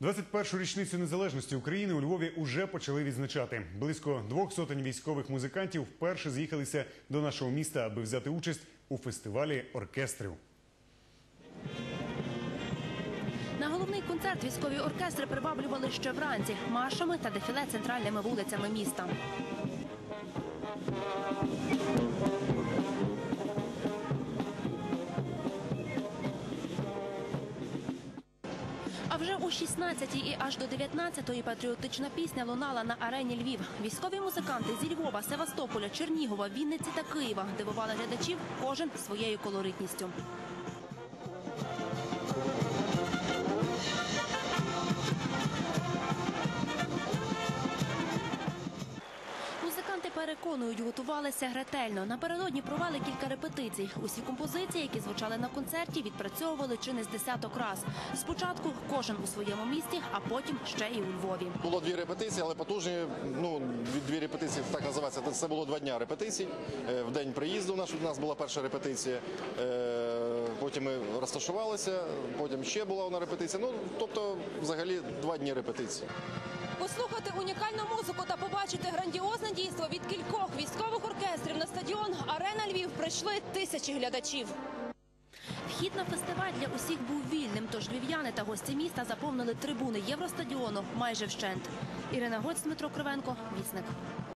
21-шу річницю незалежності України у Львові уже почали відзначати. Близько двох сотень військових музикантів вперше з'їхалися до нашого міста, аби взяти участь у фестивалі оркестрів. На головний концерт військові оркестри приваблювали ще вранці маршами та дефіле центральними вулицями міста. А вже о 16-й і аж до 19-ї патріотична пісня лунала на арені Львів. Військові музиканти зі Львова, Севастополя, Чернігова, Вінниці та Києва дивували глядачів кожен своєю колоритністю. Музиканти переконують, готувалися ретельно. Напередодні провели кілька репетицій. Усі композиції, які звучали на концерті, відпрацьовували чи не з десяток раз. Спочатку кожен у своєму місті, а потім ще і у Львові. Було дві репетиції, але потужні. Ну дві- репетиції так називається. Це було два дня репетицій. Е, В день приїзду наш у нас була перша репетиція. Е, Потім ми розташувалися. Потім ще була одна репетиція. Ну тобто, взагалі, два дні репетиції. Послухати унікальну музику та побачити грандіозне дійство від кількох військових оркестрів на стадіон Арена Львів прийшли тисячі глядачів. Вхід на фестиваль для усіх був вільним, тож львів'яни та гості міста заповнили трибуни Євростадіону майже вщент. Ірина Гоць, Дмитро Кривенко, Вісник.